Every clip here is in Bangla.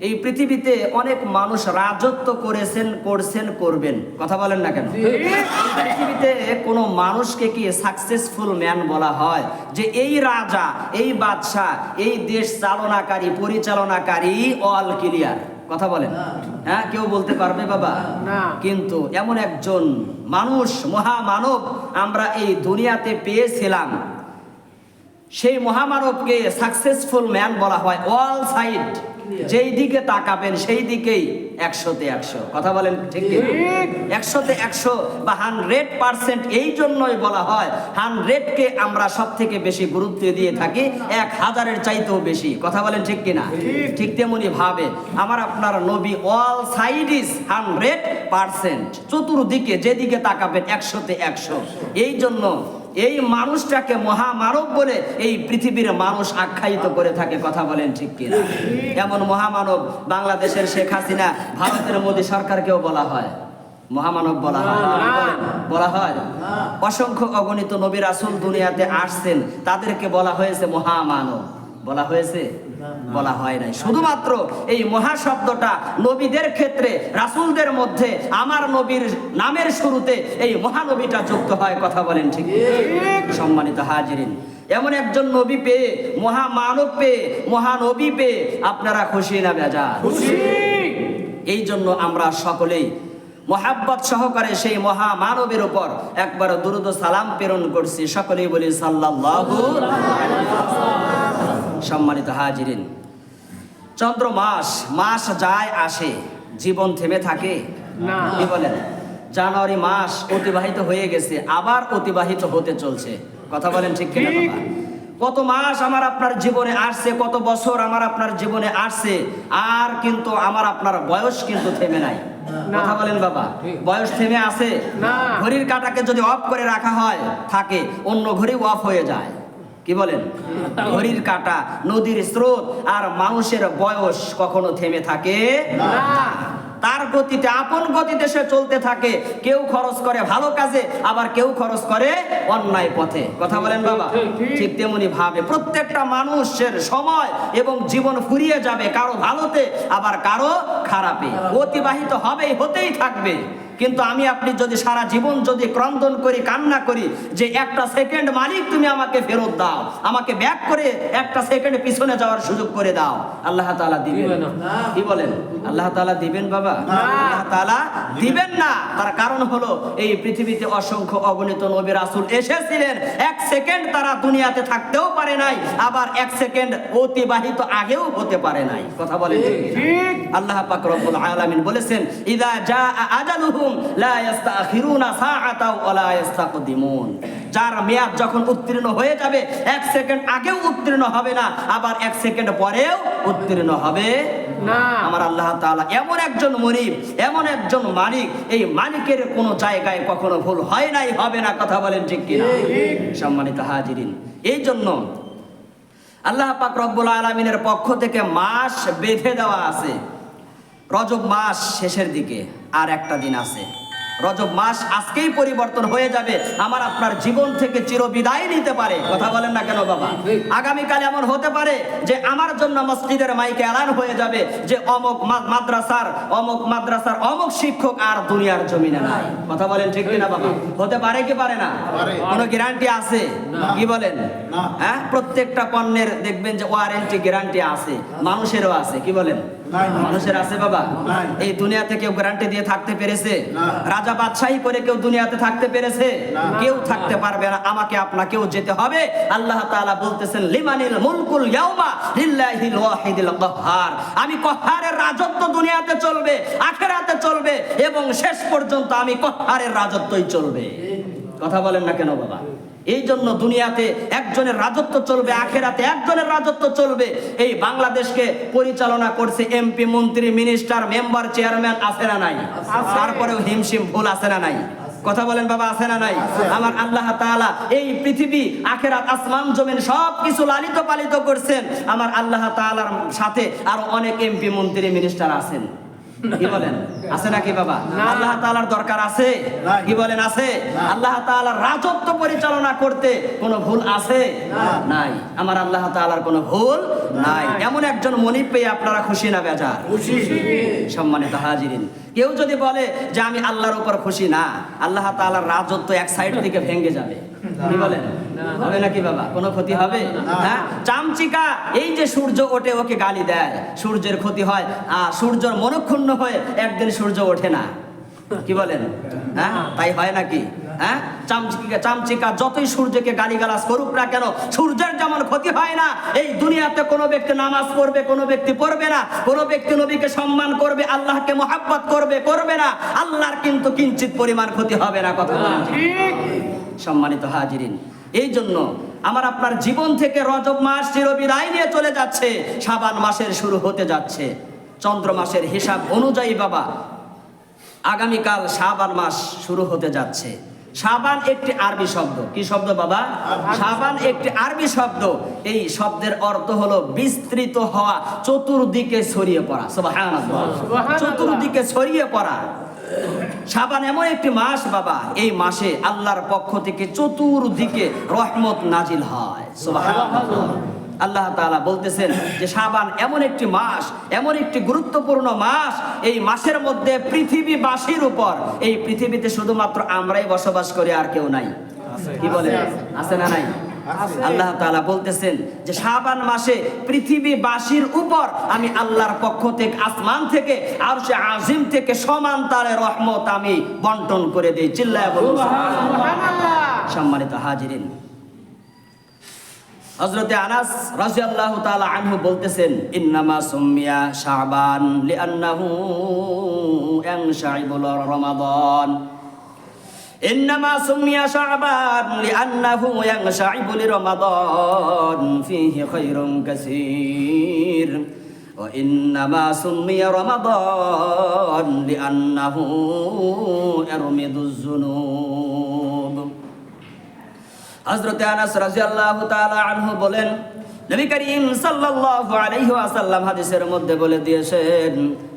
এই পৃথিবীতে অনেক মানুষ রাজত্ব করেছেন করছেন করবেন। কথা বলেন না কেন? পৃথিবীতে কোনো মানুষকে কি সাকসেসফুল ম্যান বলা হয়? যে এই রাজা এই বাদশাহ এই দেশ চালনাকারী পরিচালনাকারী অল ক্লিয়ার কথা বলেন। হ্যাঁ কেউ বলতে পারবে বাবা? না। কিন্তু এমন একজন মানুষ মহামানব আমরা এই দুনিয়াতে পেয়েছিলাম। সেই মহামানবকে সাকসেসফুল ম্যান বলা হয় অল সাইড যেই দিকে তাকাবেন সেই দিকেই একশোতে একশো। কথা বলেন ঠিক একশোতে একশো বা হান্ড্রেড পার্সেন্ট এই জন্যই বলা হয় হান্ড্রেডকে আমরা সব থেকে বেশি গুরুত্ব দিয়ে থাকি এক হাজারের চাইতেও বেশি। কথা বলেন ঠিক কিনা? ঠিক। তেমনি ভাবে আমার আপনার নবী all side is hundred percent চতুর্দিকে যেদিকে তাকাবেন একশোতে একশো। এই জন্য এই মানুষটাকে মহামানব বলে এই পৃথিবীর মানুষ আখ্যায়িত করে থাকে, কথা বলেন ঠিক কিনা? এমন মহামানব বাংলাদেশের শেখ হাসিনা, ভারতের মোদী সরকারকেও বলা হয়। মহামানব বলা হয়। বলা হয়। অসংখ্য অগণিত নবী রাসুল দুনিয়াতে আসছেন, তাদেরকে বলা হয়েছে মহামানব। বলা হয়েছে? বলা হয় নাই। শুধুমাত্র এই মহা শব্দটা নবীদের ক্ষেত্রে রাসূলদের মধ্যে আমার নবীর নামের শুরুতে এই মহানবীটা যুক্ত হয় কথা বলেন ঠিক সম্মানিত হাজিরিন এমন একজন নবী পেয়ে মহামানব পেয়ে মহানবী পেয়ে আপনারা খুশি না বেজা এই জন্য আমরা সকলেই মোহাব্বত সহকারে সেই মহামানবের উপর একবার দুরুদ সালাম প্রেরণ করছি। সকলেই বলি সাল্লাল্লাহু সম্মানিত হাজিরিন। চন্দ্র মাস মাস যায় আসে জীবন থেমে থাকে। না। বলেন? জানুয়ারি মাস অতিবাহিত হয়ে গেছে আবার অতিবাহিত হতে চলছে। কথা বলেন ঠিক কিনা বাবা? কত মাস আমার আপনার জীবনে আসছে কত বছর আমার আপনার জীবনে আসছে আর কিন্তু আমার আপনার বয়স কিন্তু থেমে নাই। কথা বলেন বাবা। বয়স থেমে আছে। ঘড়ির কাটাকে যদি অফ করে রাখা হয় থাকে অন্য ঘড়ি অফ হয়ে যায়। কি বলেন? ঘড়ির কাটা নদীর স্রোত আর মানুষের বয়স কখনো থেমে থাকে না। তার গতিতে আপন গতিতে সে চলতে থাকে। কেউ খরচ করে ভালো কাজে আবার কেউ খরচ করে অন্যায় পথে। কথা বলেন বাবা। ঠিক, তেমনি ভাবে। প্রত্যেকটা মানুষের সময় এবং জীবন ফুরিয়ে যাবে। কারও ভালোতে আবার কারও খারাপে। অতিবাহিত হবেই হতেই থাকবে। কিন্তু আমি আপনি যদি সারা জীবন যদি ক্রন্দন করি কান্না করি যে একটা সেকেন্ড মালিক তুমি আমাকে ফেরত দাও আমাকে ব্যাক করে একটা সেকেন্ড পিছনে যাওয়ার সুযোগ করে দাও আল্লাহ তাআলা দিবেন। কি বলেন? আল্লাহ তাআলা দিবেন বাবা? আল্লাহ তাআলা দিবেন না। তার কারণ হলো এই পৃথিবীতে অসংখ্য অগণিত নবী রাসূল এসেছিলেন। এক সেকেন্ড তারা দুনিয়াতে থাকতেও পারে নাই আবার এক সেকেন্ড অতিবাহিত আগেও হতে পারে নাই। কথা বলেন আল্লাহ পাক রব্বুল আলামিন বলেছেন ইদা জাআ আজালুহুম লা ইস্তাখিরুনা সাআতাও ওয়া লা ইস্তাকদিমুন যার মেয়াদ যখন উত্তীর্ণ হয়ে যাবে এক সেকেন্ড আগেও উত্তীর্ণ হবে না আবার এক সেকেন্ড পরেও উত্তীর্ণ হবে না। আমার আল্লাহ তাআলা এমন একজন মনিব এমন একজন মালিক এই মালিকের কোনো জায়গায় কখনো ভুল হয় নাই হবে না কথা বলেন ঠিক কিনা? ঠিক। সম্মানিত হাজিরিন এই জন্য আল্লাহ পাক রব্বুল আলমিনের পক্ষ থেকে মাস বেঁধে দেওয়া আছে। রজব মাস শেষের দিকে আর একটা দিন আছে। রজব মাস আজকেই পরিবর্তন হয়ে যাবে। আমার আপনার জীবন থেকে চিরবিদায় নিতে পারে। কথা বলেন না কেন বাবা? আগামীকাল এমন হতে পারে যে আমার জন্য মসজিদের মাইকে এলান হয়ে যাবে যে অমুক মাদ্রাসার অমুক মাদ্রাসার অমুক শিক্ষক আর দুনিয়ার জমিনে নাই। কথা বলেন ঠিক কিনা বাবা? হতে পারে কি পারে না। কোনো গ্যারান্টি আছে? কি বলেন? হ্যাঁ? প্রত্যেকটা পণ্যের দেখবেন যে ওয়ারেন্টি গ্যারান্টি আছে। মানুষেরও আছে। কি বলেন। মানুষের আছে বাবা। এই দুনিয়াতে কেউ গ্যারান্টি দিয়ে থাকতে পেরেছে? রাজা বাদশাহী করে কেউ দুনিয়াতে থাকতে পেরেছে? কেউ থাকতে পারবে না। আমাকে আপনাকেও যেতে হবে। আল্লাহ তাআলা বলতেছেন লিমানিল মুলকুল ইয়াউমা লিল্লাহিল ওয়াহিদিল কাহ্হার আমি রাজত্ব দুনিয়াতে চলবে আখেরাতে চলবে এবং শেষ পর্যন্ত আমি কহ্হারের রাজত্বই চলবে। কথা বলেন না কেন বাবা? এই জন্য দুনিয়াতে একজনের রাজত্ব চলবে আখেরাতে একজনের রাজত্ব চলবে। এই বাংলাদেশকে পরিচালনা করছে এমপি মন্ত্রী মিনিস্টার মেম্বার চেয়ারম্যান আছে না নাই? তারপরেও হিমশিম ভুল আছে না নাই? কথা বলেন বাবা আছে না নাই? আমার আল্লাহ তাআলা এই পৃথিবী আখেরাত আসমান জমিন সব কিছু লালিত পালিত করছেন। আমার আল্লাহ তাআলার সাথে আরও অনেক এমপি মন্ত্রী মিনিস্টার আছেন। কি বলেন? আছে নাকি বাবা? আল্লাহ তাআলার দরকার আছে? কি বলেন আছে? আল্লাহ তাআলার রাজত্ব পরিচালনা করতে কোনো ভুল আছে? নাই। আমার আল্লাহ তাআলার কোনো ভুল নাই। এমন একজন মনিব পেয়ে আপনারা খুশি না বেজার? সম্মানিত হাজিরিন। কেউ যদি বলে যে আমি আল্লাহর উপর খুশি না। আল্লাহ তাআলার রাজত্ব এক সাইড থেকে ভেঙে যাবে। কি বলেন হবে নাকি বাবা? কোনো ক্ষতি হবে? হ্যাঁ চামচিকা এই যে সূর্য ওঠে ওকে গালি দেয়। সূর্যের ক্ষতি হয় আর সূর্যর মনক্ষুণ্ণ হয়ে একদিন সূর্য ওঠে না। কি বলেন? হ্যাঁ? তাই হয় নাকি? হ্যাঁ? চামচিকা চামচিকা যতই সূর্যকে গালিগালাজ করুক না কেন সূর্যের যেমন ক্ষতি হয় না এই দুনিয়াতে কোনো ব্যক্তি নামাজ পড়বে কোনো ব্যক্তি পড়বে না। কোনো ব্যক্তি নবীকে সম্মান করবে আল্লাহকে মহাব্বত করবে করবে না। আল্লাহর কিন্তু কিঞ্চিত পরিমাণ ক্ষতি হবে না কথা বলেন সম্মানিত হাজিরিন। এই জন্য আমার আপনার জীবন থেকে রজব মাস চিরবিদায় নিয়ে চলে যাচ্ছে সাবান মাসের শুরু হতে যাচ্ছে। চন্দ্র মাসের হিসাব অনুযায়ী বাবা আগামীকাল শাবান মাস শুরু হতে যাচ্ছে। শাবান একটি আরবি শব্দ। কি শব্দ বাবা? শাবান একটি আরবি শব্দ। এই শব্দের অর্থ হলো বিস্তৃত হওয়া চতুর্দিকে ছড়িয়ে পড়া। চতুর্দিকে ছড়িয়ে পড়া। শাবান এমন একটি মাস বাবা, এই মাসে আল্লাহর পক্ষ থেকে চতুর্দিকে রহমত নাজিল হয়। আল্লাহ তাআলা বলতেছেন যে, সাবান এমন একটি মাস, এমন একটি গুরুত্বপূর্ণ মাস, এই মাসের মধ্যে পৃথিবীবাসীর উপর, এই পৃথিবীতে শুধুমাত্র আমরাই বসবাস করি আর কেউ নাই। কি বলে আছে না নাই? আল্লাহ তাআলা বলতেছেন যে শাবান মাসে পৃথিবীবাসীর উপর আমি আল্লাহর পক্ষ থেকে আসমান থেকে আর সে আজিম থেকে সমান তারে রহমত আমি বন্টন করে দিই। চিল্লায় বলুন। সম্মানিত হাজিরিন। হযরতে আনাস রাদিয়াল্লাহু তাআলা আনহু বলতেছেন ইন্নামা সুমিয়া শাবান লিআন্নাহু ইয়ানশাইবুল রমাদান। إنما سمي شعبان لأنه ينشعب لرمضان فيه خير كثير وإنما سمي رمضان لأنه يرمد الذنوب হযরত আনাস রাদিয়াল্লাহু তাআলা আনহু বলেন নবী করিম সাল্লাল্লাহু আলাইহি ওয়াসাল্লাম হাদিসের মধ্যে বলে দিয়েছেন,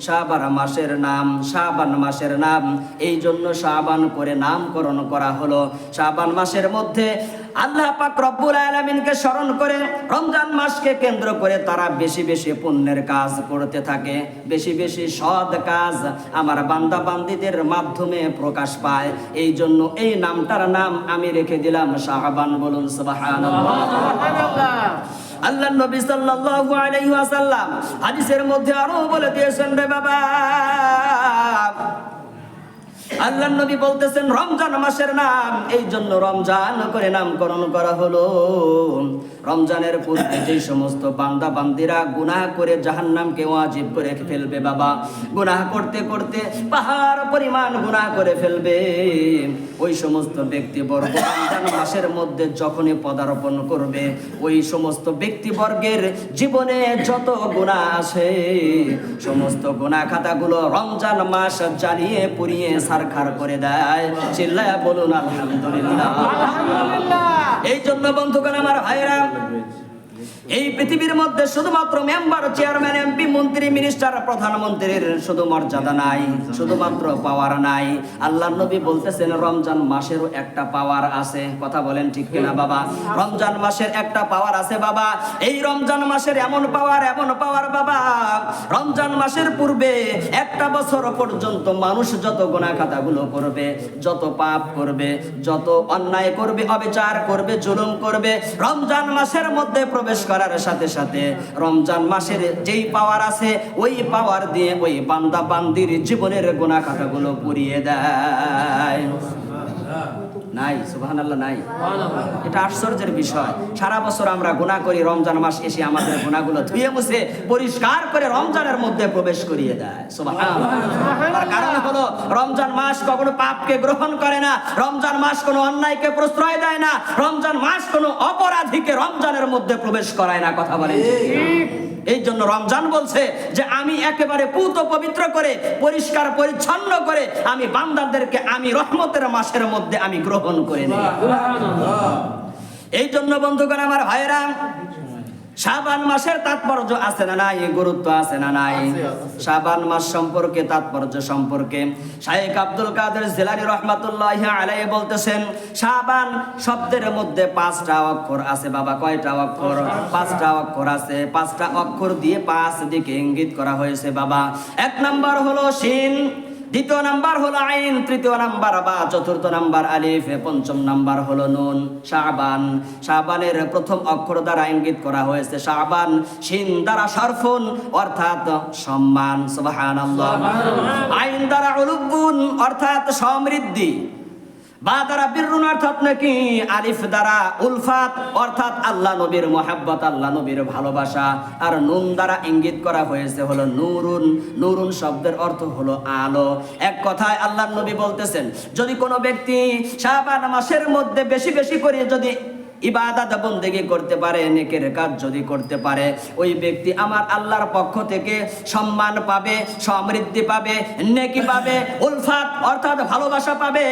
শাবান মাসের নাম, শাবান মাসের নাম। এই জন্য শাবান করে নামকরণ করা হলো। শাবান মাসের মধ্যে আল্লাহ পাক রব্বুল আলামিনকে স্মরণ করে রমজান মাসকে কেন্দ্র করে তারা বেশি বেশি পুণ্যের কাজ করতে থাকে, বেশি বেশি সৎ কাজ আমার বান্দা বান্দিদের মাধ্যমে প্রকাশ পায়। এই জন্য এই নামটার নাম আমি রেখে দিলাম শাহবান বলুন সুবহানাল্লাহ। আল্লাহ নবী সাল্লাল্লাহু আলাইহি ওয়াসাল্লাম হাদিসের মধ্যে আরও বলে দিয়েছেন রে বাবা। আল্লাহ নবী বলতেছেন, রমজান মাসের নাম। এই জন্য রমজান করে নামকরণ করা হলো। রমজানের পূর্বে যে সমস্ত বান্দা বান্দিরা গুনাহ করে জাহান্নামকে ওয়াজিব করে ফেলবে বাবা, গুনাহ করতে করতে পাহাড় পরিমাণ গুনাহ করে ফেলবে। ওই সমস্ত ব্যক্তিবর্গ রমজান মাসের মধ্যে যখনই পদার্পণ করবে, ওই সমস্ত ব্যক্তিবর্গের জীবনে যত গুনাহ আছে, সমস্ত গুনাহ খাতাগুলো রমজান মাস জ্বালিয়ে পুড়িয়ে সারখার করে দেয়। চিল্লায় বলুন আলহামদুলিল্লাহ। এই জন্য বন্ধুগণ আমার ভাইরা এই পৃথিবীর মধ্যে শুধুমাত্র মেম্বার চেয়ারম্যান এমপি মন্ত্রী মিনিস্টার প্রধানমন্ত্রীর শুধু মর্যাদা নাই শুধুমাত্র পাওয়ার নাই। আল্লাহ নবী বলতেছেন রমজান মাসেরও একটা পাওয়ার আছে। কথা বলেন ঠিক কিনা বাবা? রমজান মাসের একটা পাওয়ার আছে বাবা। এই রমজান মাসের এমন পাওয়ার এমন পাওয়ার বাবা। রমজান মাসের পূর্বে একটা বছর পর্যন্ত মানুষ যত গোনা খাতাগুলো করবে, যত পাপ করবে, যত অন্যায় করবে, অবিচার করবে, জুলুম করবে, রমজান মাসের মধ্যে প্রবেশ করার সাথে সাথে রমজান মাসের যেই পাওয়ার আছে, ওই পাওয়ার দিয়ে ওই বান্দা বান্দির জীবনের গোনা খাতাগুলো পুড়িয়ে দেয়। নাই সুবহানাল্লাহ নাই। এটা আশ্চর্যের বিষয়। সারা বছর আমরা গুনাহ করি রমজান মাস এসে আমাদের গুনাহগুলো ধুয়ে মুছে পরিষ্কার করে রমজানের মধ্যে প্রবেশ করিয়ে দেয়। তার কারণ হলো রমজান মাস কখনো পাপকে গ্রহণ করে না রমজান মাস কোনো অন্যায়কে প্রশ্রয় দেয় না রমজান মাস কোনো অপরাধীকে রমজানের মধ্যে প্রবেশ করায় না কথা বলে এই জন্য রমজান বলছে যে আমি একেবারে পুত পবিত্র করে পরিষ্কার পরিচ্ছন্ন করে আমি বান্দাদেরকে আমি রহমতের মাসের মধ্যে আমি গ্রহণ করে নিই এই জন্য বন্ধুগণ আমার ভাইরা শাবান মাসের তাৎপর্য আছে না নাই? গুরুত্ব আছে না নাই। শাবান মাস সম্পর্কে তাৎপর্য সম্পর্কে। শাহেক আব্দুল কাদের জেলানি রহমাতুল্লাহ আলাই বলতেছেন শাবান শব্দের মধ্যে পাঁচটা অক্ষর আছে বাবা। কয়টা অক্ষর। পাঁচটা অক্ষর আছে। পাঁচটা অক্ষর দিয়ে পাঁচ দিকে ইঙ্গিত করা হয়েছে বাবা। এক নাম্বার হলো শিন। দ্বিতীয় নাম্বার হলো আইন তৃতীয় নাম্বার বা চতুর্থ নাম্বার আলিফ পঞ্চম নাম্বার হলো নুন শাহবান শাহবানের প্রথম অক্ষর দ্বারা ইঙ্গিত করা হয়েছে শাহবান সিন দ্বারা সরফুন অর্থাৎ সম্মান সুবাহ আইন দ্বারা অলুগুণ অর্থাৎ সমৃদ্ধি। বা দ্বারা বীরুন অর্থাৎ নাকি আলিফ দ্বারা উলফাত, অর্থাৎ আল্লাহ নবীর মোহাব্বত আল্লাহ নবীর ভালোবাসা। আর নুন দ্বারা ইঙ্গিত করা হয়েছে হলো নুরুন। নুরুন শব্দের অর্থ হলো আলো। এক কথায় আল্লাহ নবী বলতেছেন, যদি কোনো ব্যক্তি শাহবান মাসের মধ্যে বেশি বেশি করে যদি ইবাদত বন্দেগি করতে পারে, নেকের কাজ যদি করতে পারে, ওই ব্যক্তি আমার আল্লাহর পক্ষ থেকে সম্মান পাবে, সমৃদ্ধি পাবে, নেকি পাবে, উলফাত অর্থাৎ ভালোবাসা পাবে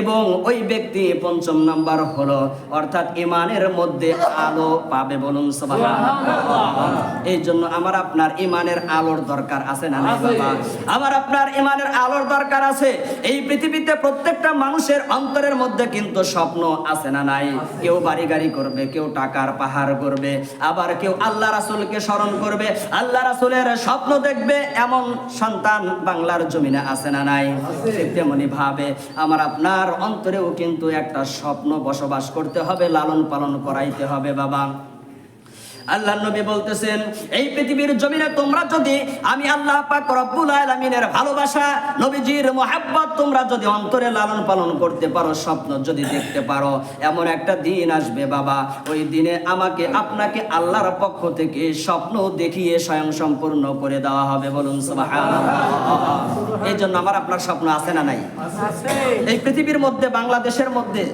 এবং ওই ব্যক্তি পঞ্চম নাম্বার হলো, অর্থাৎ ইমানের মধ্যে আলো পাবে বলুন এই জন্য আমার আপনার ইমানের আলোর দরকার আছে না আমার আপনার ইমানের আলোর দরকার আছে। এই পৃথিবীতে প্রত্যেকটা মানুষের অন্তরের মধ্যে কিন্তু স্বপ্ন আছে না নাই? কেউ বাড়ি গাড়ি করবে কেউ টাকার পাহাড় করবে আবার কেউ আল্লাহ রাসুলকে স্মরণ করবে আল্লাহ রাসুলের স্বপ্ন দেখবে এমন সন্তান বাংলার জমিনে আছে না নাই? তেমনি ভাবে আমার আপনার অন্তরেও কিন্তু একটা স্বপ্ন বসবাস করতে হবে লালন পালন করাইতে হবে বাবা। আল্লাহ নবী বলতেছেন এই পৃথিবীর জমিনে তোমরা যদি আমি আল্লাহ পাক রব্বুল আলামিনের ভালোবাসা নবীজির মোহাব্বত তোমরা যদি অন্তরে লালন পালন করতে পারো স্বপ্ন যদি দেখতে পারো এমন একটা দিন আসবে বাবা। ওই দিনে আমাকে আপনাকে আল্লাহর পক্ষ থেকে স্বপ্ন দেখিয়ে স্বয়ং সম্পূর্ণ করে দেওয়া হবে। বলুন এই জন্য আমার আপনার স্বপ্ন আছে না নাই? এই পৃথিবীর মধ্যে বাংলাদেশের মধ্যে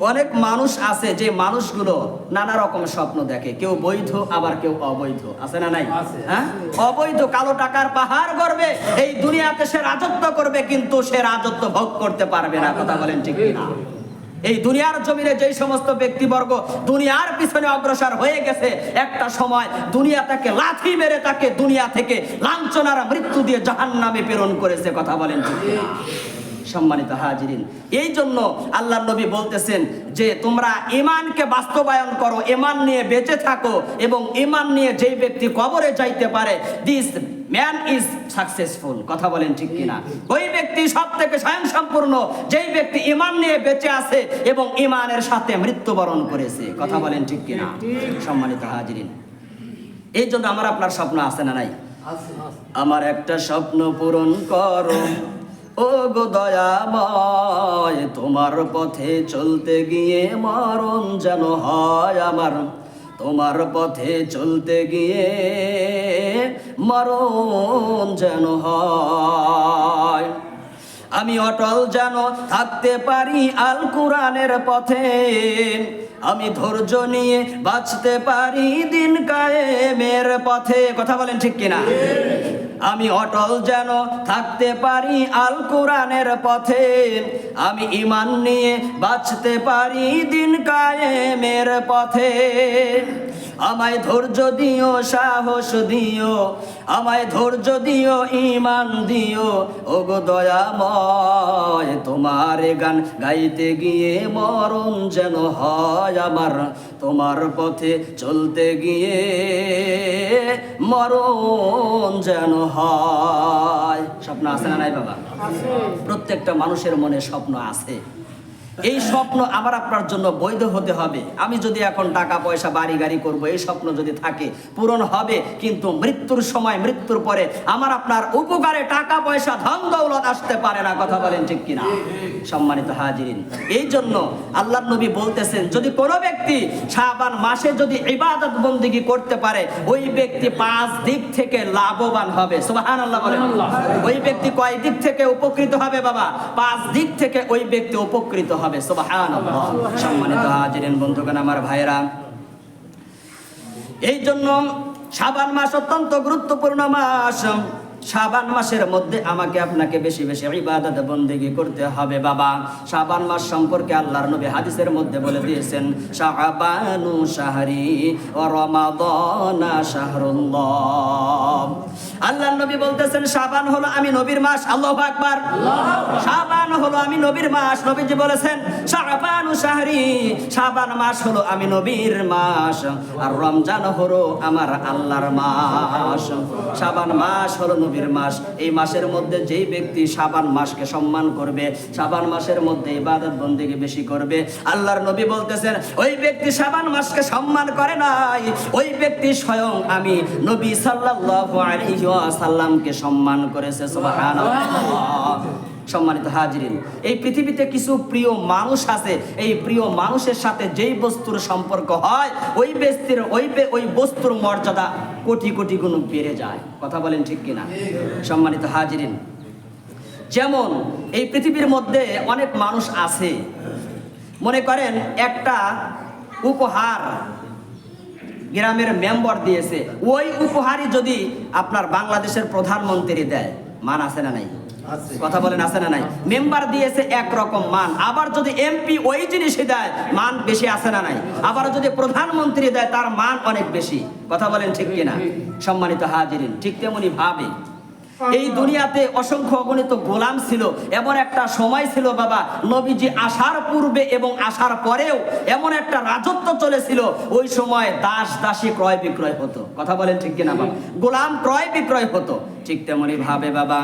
অনেক মানুষ আছে যে মানুষগুলো নানা রকম স্বপ্ন দেখে। কেউ বৈধ আবার কেউ অবৈধ। আছে না নাই? হ্যাঁ? অবৈধ কালো টাকার পাহাড় করবে এই দুনিয়াতে সে রাজত্ব করবে কিন্তু সে রাজত্ব ভোগ করতে পারবে না কথা বলেন ঠিক না এই দুনিয়ার জমিনে যেই সমস্ত ব্যক্তিবর্গ দুনিয়ার পিছনে অগ্রসর হয়ে গেছে একটা সময় দুনিয়া তাকে লাথি মেরে তাকে দুনিয়া থেকে লাঞ্ছনার মৃত্যু দিয়ে জাহান নামে প্রেরণ করেছে কথা বলেন ঠিক না সম্মানিত হাজিরিন। এই জন্য আল্লাহ নবী বলতেছেন যে তোমরা ইমানকে বাস্তবায়ন করো ইমান নিয়ে বেঁচে থাকো এবং ইমান নিয়ে যেই ব্যক্তি কবরে যাইতে পারে দিস ম্যান ইজ সাকসেসফুল কথা বলেন ঠিক কিনা? ওই ব্যক্তি সব থেকে স্বয়ং সম্পূর্ণ যেই ব্যক্তি ইমান নিয়ে বেঁচে আছে এবং ইমানের সাথে মৃত্যুবরণ করেছে। কথা বলেন ঠিক কিনা? সম্মানিত হাজিরিন। এই জন্য আমার আপনার স্বপ্ন আছে না নাই? আমার একটা স্বপ্ন পূরণ করো। ও গো দয়াময়, তোমার পথে চলতে গিয়ে মরণ যেন হয় আমার। তোমার পথে চলতে গিয়ে মরণ যেন হয়। আমি অটল যেন থাকতে পারি আল কোরআনের পথে। আমি ধৈর্য নিয়ে বাঁচতে পারি দিন কায়েমের পথে। কথা বলেন ঠিক কিনা? আমি অটল যেন থাকতে পারি আল কোরআনের পথে। আমি ইমান নিয়ে বাঁচতে পারি দিন কায়েমের পথে। আমায় ধৈর্য দিও সাহস দিও আমায় ধৈর্য দিও ইমান দিও। ওগো দয়াময় তোমার গান গাইতে গিয়ে মরণ যেন হয় আমার। তোমার পথে চলতে গিয়ে মরণ যেন হয়। স্বপ্ন আছে না নাই বাবা? প্রত্যেকটা মানুষের মনে স্বপ্ন আছে। এই স্বপ্ন আমার আপনার জন্য বৈধ হতে হবে। আমি যদি এখন টাকা পয়সা বাড়ি গাড়ি করব এই স্বপ্ন যদি থাকে পূরণ হবে কিন্তু মৃত্যুর সময় মৃত্যুর পরে আমার আপনার উপকারে টাকা পয়সা ধন দৌলত আসতে পারে না কথা বলেন ঠিক কিনা? সম্মানিত হাজিরিন এই জন্য আল্লাহ নবী বলতেছেন যদি কোনো ব্যক্তি শাবান মাসে যদি ইবাদত বন্দিগি করতে পারে ওই ব্যক্তি পাঁচ দিক থেকে লাভবান হবে। সুবাহান আল্লাহ বলেন ওই ব্যক্তি কয় দিক থেকে উপকৃত হবে বাবা? পাঁচ দিক থেকে ওই ব্যক্তি উপকৃত হবে। সুবাহান সম্মানিত হাজিরেন বন্ধুগণ আমার ভাইরা এই জন্য সাবান মাস অত্যন্ত গুরুত্বপূর্ণ মাস। শাবান মাসের মধ্যে আমাকে আপনাকে বেশি বেশি ইবাদত বন্দেগী করতে হবে, বাবা। শাবান মাস সম্পর্কে আল্লাহর নবী হাদিসের মধ্যে বলে দিয়েছেন, শাবানু শাহরি ও রমাদানা শাহরুল্লাহ। আল্লাহর নবী বলতেছেন, শাবান হলো আমি নবীর মাস। আল্লাহু আকবার। শাবান হলো আমি নবীর মাস। নবীজি বলেছেন, শাবানু শাহরি, শাবান মাস হলো আমি নবীর মাস। আর রমজান হলো আমার আল্লাহর মাস। শাবান মাস হলো নবীর মাস। এই মাসের মধ্যে যেই ব্যক্তি শাবান মাসকে সম্মান করবে, শাবান মাসের মধ্যে ইবাদত বন্দেগী বেশি করবে, আল্লাহর নবী বলতেছেন, ওই ব্যক্তি শাবান মাসকে সম্মান করে নাই। ওই ব্যক্তি স্বয়ং আমি নবী সাল্লাল্লাহু আলাইহি ওয়াসাল্লামকে সম্মান করেছে। সুবহানাল্লাহ। সম্মানিত হাজিরিন, এই পৃথিবীতে কিছু প্রিয় মানুষ আছে। এই প্রিয় মানুষের সাথে যেই বস্তুর সম্পর্ক হয়, ওই ব্যক্তির, ওই ওই বস্তুর মর্যাদা কোটি কোটি গুণ বেড়ে যায়। কথা বলেন ঠিক কিনা? সম্মানিত হাজিরিন। যেমন এই পৃথিবীর মধ্যে অনেক মানুষ আছে। মনে করেন একটা উপহার গ্রামের মেম্বার দিয়েছে। ওই উপহারই যদি আপনার বাংলাদেশের প্রধানমন্ত্রী দেয়, মান আছে না নাই? কথা বলেন, আছে না নাই? মেম্বার দিয়েছে একরকম মান। আবার যদি এমপি ওই জিনিসই দেয়, মান বেশি আছে না নাই? আবার যদি প্রধানমন্ত্রী দেয়, তার মান অনেক বেশি। কথা বলেন ঠিক কিনা? সম্মানিত হাজিরিন, ঠিক তেমনি ভাবে। এই দুনিয়াতে অসংখ্য অগণিত গোলাম ছিল। এমন একটা সময় ছিল বাবা, নবীজি আসার পূর্বে এবং আসার পরেও এমন একটা রাজত্ব চলেছিল। ওই সময় দাস দাসী ক্রয় বিক্রয় হতো। কথা বলেন ঠিক কিনা বাবা? গোলাম ক্রয় বিক্রয় হতো। ঠিক তেমনি ভাবে বাবা।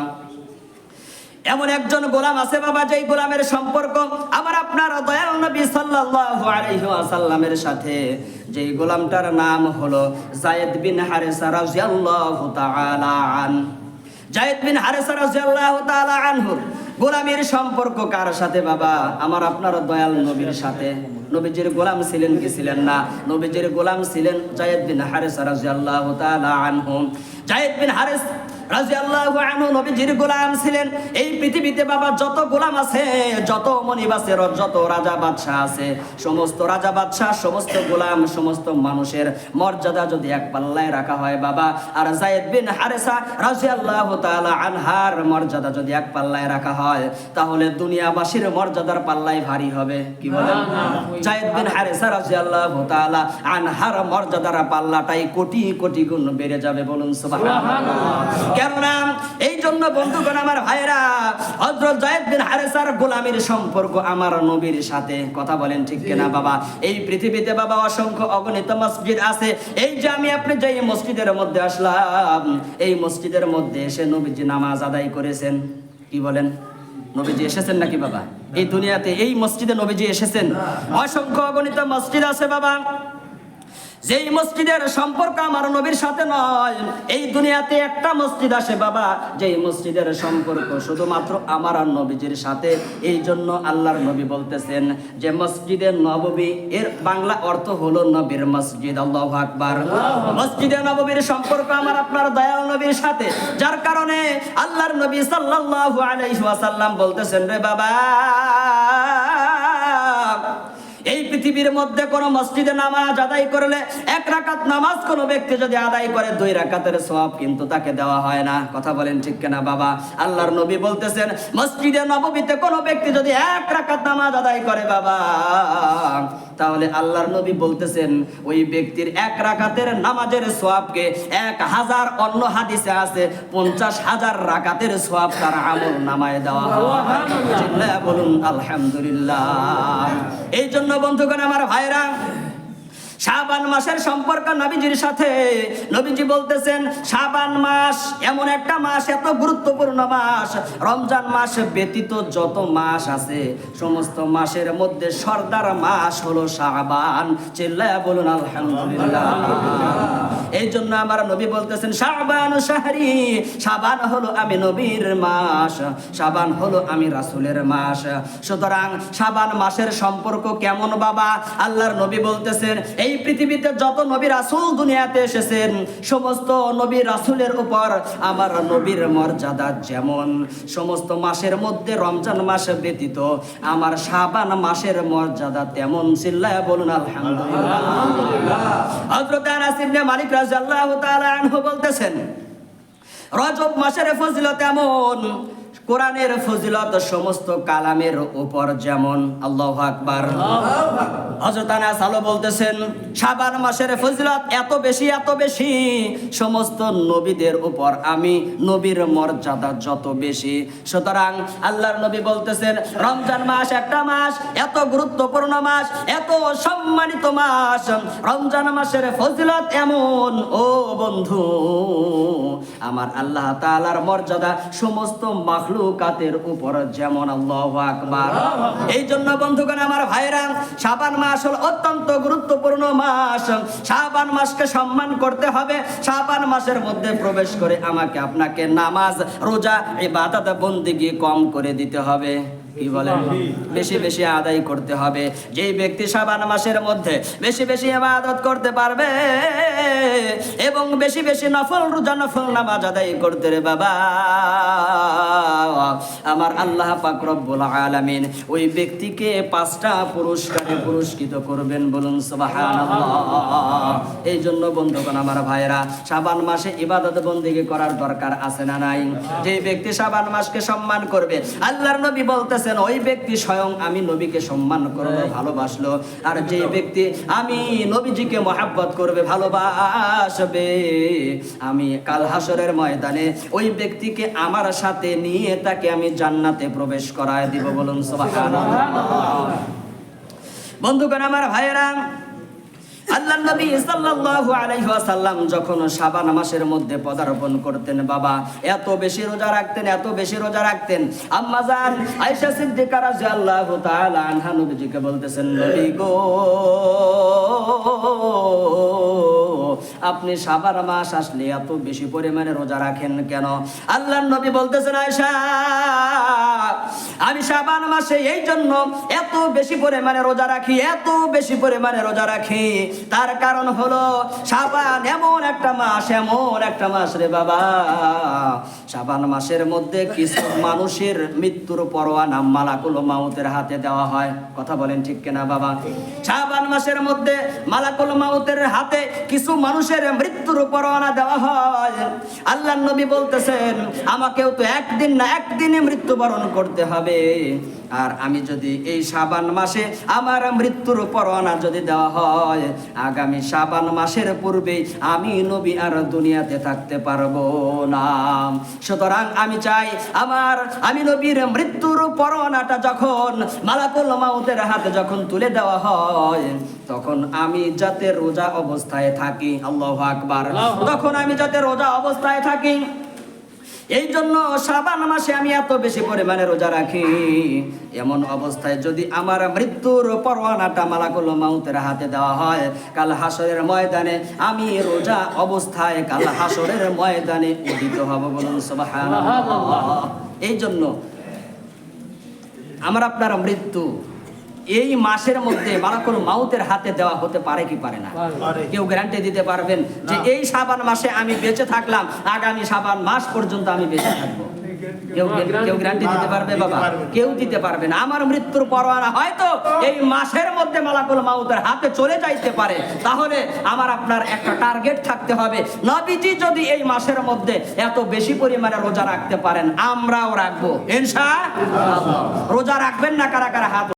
এমন একজন গোলাম আছে বাবা, যেই গোলামের সম্পর্ক আমার আপনার দয়াল নবী সাল্লাল্লাহু আলাইহি ওয়াসাল্লামের সাথে। যেই গোলামটার নাম হলো জায়েদ বিন হারেসা রাদিয়াল্লাহু তাআলা আন। জায়েদ বিন হারেসা রাদিয়াল্লাহু তাআলা আনহু। গোলামের সম্পর্ক কার সাথে বাবা? আমার আপনার দয়াল নবীর সাথে। নবীজির গোলাম ছিলেন কি ছিলেন না? নবীজির গোলাম ছিলেন জায়েদ বিন হারেসা রাদিয়াল্লাহু তাআলা আনহু। জায়েদ বিন হারেস নবীজির গোলাম ছিলেন। এই পৃথিবীতে বাবা যত গোলাম আছে যত মনিব আছে যত রাজা বাদশাহ আছে সমস্ত রাজা বাদশাহ সমস্ত গোলাম সমস্ত মানুষের মর্যাদা যদি এক পাল্লায় রাখা হয় বাবা আর জায়েদ বিন হারেসা রাজিয়াল্লাহু তাআলা আনহার মর্যাদা যদি এক পাল্লায় রাখা হয় তাহলে দুনিয়াবাসীর মর্যাদার পাল্লায় ভারী হবে। কি বলেন? জায়েদ বিন হারেসা রাজিয়াল্লাহু তাআলা আনহার মর্যাদার পাল্লাটাই কোটি কোটি গুণ বেড়ে যাবে বলুন কেননা এই জন্য বন্ধুগণ আমার ভাইরা হযরত জায়েদ বিন হারেসার গোলামির সম্পর্ক আমার নবীর সাথে। কথা বলেন ঠিক কিনা বাবা? এই পৃথিবীতে বাবা অসংখ্য অগণিত মসজিদ আছে। এই যে আমি আপনি যে মসজিদের মধ্যে আসলাম এই মসজিদের মধ্যে এসে নবীজি নামাজ আদায় করেছেন। কি বলেন? নবীজি এসেছেন নাকি বাবা? এই দুনিয়াতে এই মসজিদে নবীজি এসেছেন। অসংখ্য অগণিত মসজিদ আছে বাবা। যেই মসজিদের সম্পর্ক আমার নবীর সাথে নয়, এই দুনিয়াতে একটা মসজিদ আসে বাবা, যেই মসজিদের সম্পর্ক শুধুমাত্র আমার আর নবীজির সাথে। এই জন্য আল্লাহর নবী বলতেছেন যে, মসজিদে নববী, এর বাংলা অর্থ হলো নবীর মসজিদ, আল্লাহ আকবার। মসজিদে নববীর সম্পর্ক আমার আপনার দয়াল নবীর সাথে, যার কারণে আল্লাহর নবী সাল্লাল্লাহু আলাইহি ওয়াসাল্লাম বলতেছেন, রে বাবা পৃথিবীর মধ্যে কোন মসজিদে নামাজ আদায় করলে এক রাকাত নামাজ কোন ব্যক্তি যদি আদায় করে, দুই রাকাতের সব কিন্তু তাকে দেওয়া হয় না। কথা বলেন ঠিক কেনা বাবা? আল্লাহর নবী বলতেছেন, মসজিদে নবমীতে কোন ব্যক্তি যদি এক রাকাত নামাজ আদায় করে বাবা তাহলে আল্লাহর নবী বলতেছেন ওই ব্যক্তির এক রাকাতের নামাজের সোয়াবকে এক হাজার অন্য হাদিসে আছে পঞ্চাশ হাজার রাকাতের সোয়াব তার আমল নামায় দেওয়া হয়। বলুন আলহামদুলিল্লাহ। এই জন্য বন্ধুগণ আমার ভাইরা শাবান মাসের সম্পর্ক নবীজির সাথে। নবীজি বলতেছেন, শাবান মাস এমন একটা মাস, এত গুরুত্বপূর্ণ মাস। রমজান মাস ব্যতীত যত মাস আছে, সমস্ত মাসের মধ্যে সর্দার মাস হলো শাবান। চিল্লায়া বলুন, আলহামদুলিল্লাহ। এই জন্য আমার নবী বলতেছেন, শাবান শাহরি, শাবান হলো আমি নবীর মাস, শাবান হলো আমি রাসূলের মাস। সুতরাং শাবান মাসের সম্পর্ক কেমন বাবা? আল্লাহর নবী বলতেছেন, এই পৃথিবীতে যত নবী রাসূল দুনিয়াতে এসেছেন, সমস্ত নবী রাসূলের উপর আমার নবীর মর্যাদা যেমন। সমস্ত মাসের মধ্যে রমজান মাস ব্যতীত আমার শাবান মাসের মর্যাদা তেমন চিল্লায় বলুন আলহামদুলিল্লাহ। মালিক রাদিয়াল্লাহু বলতেছেন, রজব মাসের ফজিলত এমন কোরআনের ফজিলত সমস্ত কালামের উপর যেমন আল্লাহ আকবার। আনাস আলো বলতেছেন, শাবান মাসের ফজিলত এত বেশি এত বেশি। সমস্ত নবীদের উপর আমি নবীর মর্যাদা যত বেশি। সুতরাং আল্লাহর নবী বলতেছেন, রমজান মাস একটা মাস, এত গুরুত্বপূর্ণ মাস, এত সম্মানিত মাস। রমজান মাসের ফজিলত এমন, ও বন্ধু, আমার আল্লাহ তাআলার মর্যাদা সমস্ত মাখলুকাতের উপর যেমন আল্লাহ আকবার। এই জন্য বন্ধুগণ, আমার ভাইরা শাবান মাস হল অত্যন্ত গুরুত্বপূর্ণ মাস। শাবান মাসকে সম্মান করতে হবে। শাবান মাসের মধ্যে প্রবেশ করে আমাকে, আপনাকে নামাজ, রোজা, ইবাদত, বন্দিগি কম করে দিতে হবে। কি বলেন? বেশি বেশি আদায় করতে হবে। যেই ব্যক্তি শাবান মাসের মধ্যে বেশি বেশি ইবাদত করতে পারবে এবং বেশি বেশি নফল, রোজা নফল নামাজ আদায় করতে রে বাবা। আমার আল্লাহ পাক রব্বুল আলামিন ওই ব্যক্তিকে পাঁচটা পুরস্কারে পুরস্কৃত করবেন বলুন সুবহানাল্লাহ। এই জন্য বন্ধুগণ, আমার ভাইরা শাবান মাসে ইবাদত বন্দিগি করার দরকার আছে না নাই? যে ব্যক্তি শাবান মাসকে সম্মান করবে, আল্লাহর নবী বলতেছেন, ওই ব্যক্তি স্বয়ং আমি নবীকে সম্মান করবে, ভালোবাসলো। আর যে ব্যক্তি, আমি নবীজিকে মহাব্বত করবে ভালোবাসবে আমি কাল হাসরের ময়দানে ওই ব্যক্তিকে আমার সাথে নিয়ে তাকে আমি জান্নাতে প্রবেশ করায় দিব বলুন বন্ধুগণ, আমার ভাইয়েরা যখন মাসের মধ্যে পদার্পণ করতেন, বাবা, এত বেশি রোজা রাখতেন, এত বেশি রোজা রাখতেন। আম্মা বলতেছেন আপনি সাবার মাস আসলে এত বেশি পরিমাণে রোজা রাখেন কেন? আল্লাহ নবী বলতেছেন আয়সা আমি সাবান মাসে এই জন্য এত বেশি পরিমাণে রোজা রাখি, এত বেশি পরিমাণে রোজা রাখি। তার কারণ হলো সাবান এমন একটা মাস, এমন একটা মাস রে বাবা। শাবান মাসের মধ্যে কিছু মানুষের মৃত্যুর পরোয়ানা মালাকুল মাউতের হাতে দেওয়া হয়। কথা বলেন ঠিক কিনা বাবা? শাবান মাসের মধ্যে মালাকুল মাউতের হাতে কিছু মানুষের মৃত্যুর পরোয়ানা দেওয়া হয়। আল্লাহ নবী বলতেছেন, আমাকেও তো একদিন না একদিনে মৃত্যুবরণ করতে হবে। আর আমি যদি এই সাবান মাসে আমার মৃত্যুর পরোয়ানা যদি দেওয়া হয়, আগামী সাবান মাসের পূর্বেই আমি নবী আর দুনিয়াতে থাকতে পারব না। সুতরাং আমি চাই আমার আমি নবীর মৃত্যুর পরোয়ানাটা যখন মালাকুল মাউতের হাতে যখন তুলে দেওয়া হয় তখন আমি যাতে রোজা অবস্থায় থাকি আল্লাহ আকবার। তখন আমি যাতে রোজা অবস্থায় থাকি। এই জন্য সাবান মাসে আমি এত বেশি পরিমাণে রোজা রাখি। এমন অবস্থায় যদি আমার মৃত্যুর পরোয়ানাটা মালাকুল মাউতের হাতে দেওয়া হয়, কাল হাসরের ময়দানে আমি রোজা অবস্থায় কাল হাসরের ময়দানে উদিত হব বলুন এই জন্য আমার আপনার মৃত্যু এই মাসের মধ্যে মালাকুল মাউতের হাতে দেওয়া হতে পারে কি পারে না? কেউ গ্যারান্টি দিতে পারবেন যে এই সাবান মাসে আমি বেঁচে থাকলাম আগামী সাবান মাস পর্যন্ত আমি বেঁচে থাকব। কেউ কেউ গ্যারান্টি দিতে পারবে বাবা? কেউ দিতে পারবে না। আমার মৃত্যুর পরোয়ানা হয়তো এই মাসের মধ্যে মালাকুল মাউতের হাতে চলে যাইতে পারে। তাহলে আমার আপনার একটা টার্গেট থাকতে হবে। নবীজি যদি এই মাসের মধ্যে এত বেশি পরিমাণে রোজা রাখতে পারেন আমরাও রাখব। রোজা রাখবেন না কারা কারা হাত